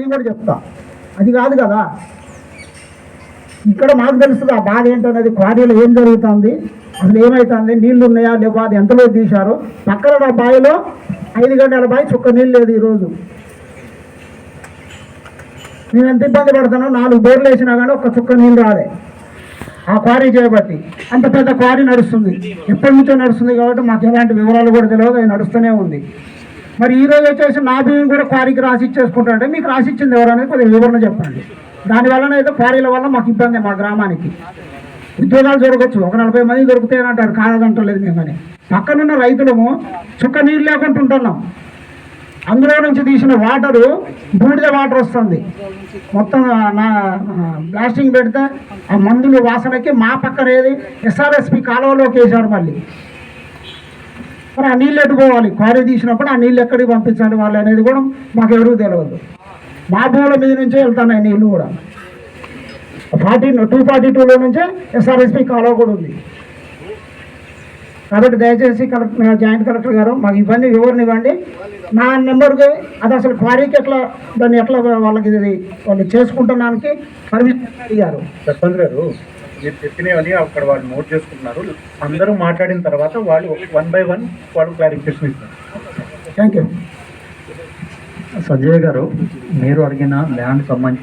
కూడా చెప్తా. అది కాదు కదా. ఇక్కడ మాకు తెలుస్తుంది ఆ బాధ ఏంటనేది క్వారీలో ఏం జరుగుతుంది అసలు ఏమవుతుంది నీళ్ళు ఉన్నాయా లేవో అది ఎంతలో తీశారు? పక్కన నా బావిలో ఐదు గంటల బావి చుక్క నీళ్ళు లేదు ఈరోజు. నేను ఎంత ఇబ్బంది పడతాను నాలుగు బోర్లు వేసినా కానీ ఒక్క చుక్క నీళ్ళు రాలే. ఆ క్వారీ చేయబట్టి. అంత పెద్ద క్వారీ నడుస్తుంది. ఎప్పటి నుంచో నడుస్తుంది కాబట్టి మాకు ఎలాంటి వివరాలు కూడా తెలియదు అది నడుస్తూనే ఉంది. మరి ఈరోజు వచ్చేసి నా భూమి కూడా క్వారీకి రాసి ఇచ్చేసుకుంటారంటే మీకు రాసి ఇచ్చింది ఎవరనేది కొద్దిగా వివరణ చెప్పండి. దాని వలన అయితే క్వారీల వల్ల మాకు ఇబ్బంది మా గ్రామానికి. ఉద్యోగాలు దొరకచ్చు ఒక నలభై మంది దొరుకుతాయని అంటారు. కాదంటలేదు మేమని. కానీ పక్కనున్న రైతులము చుక్క నీళ్ళు లేకుండా ఉంటున్నాం. అందులో నుంచి తీసిన వాటరు బూడిద వాటర్ వస్తుంది. మొత్తం నా బ్లాస్టింగ్ పెడితే ఆ మందులు వాసనకి మా పక్కన ఏది? ఎస్ఆర్ఎస్పి కాలువలోకి వేశారు మళ్ళీ. మరి ఆ నీళ్ళు ఎట్టుకోవాలి? క్వారీ తీసినప్పుడు ఆ నీళ్ళు ఎక్కడికి పంపించాలి వాళ్ళు అనేది కూడా మాకు ఎవరికి తెలియదు మా భూముల మీద నుంచే వెళ్తున్నాయి నీళ్ళు కూడా. ఫార్టీ టూ ఫార్టీ టూలో నుంచే ఎస్ఆర్ఎస్పి కాలువ కూడా ఉంది. కాబట్టి దయచేసి కలెక్టర్ జాయింట్ కలెక్టర్ గారు మాకు ఇవన్నీ వివరణ ఇవ్వండి. నా నెంబర్కి అది అసలు క్వారీకి ఎట్లా దాన్ని ఎట్లా వాళ్ళకి ఇది వాళ్ళు చేసుకుంటున్నానికి పర్మిషన్ అడిగారు. సర్పంచ్ గారు. మీరు చెప్పినవని అక్కడ వాళ్ళు నోట్ చేసుకుంటున్నారు. అందరూ మాట్లాడిన తర్వాత వాళ్ళు వన్ బై వన్ వాళ్ళు క్లారిఫికేషన్ ఇస్తారు. థ్యాంక్ యూ సంజయ్ గారు మీరు అడిగిన ల్యాండ్ సంబంధించి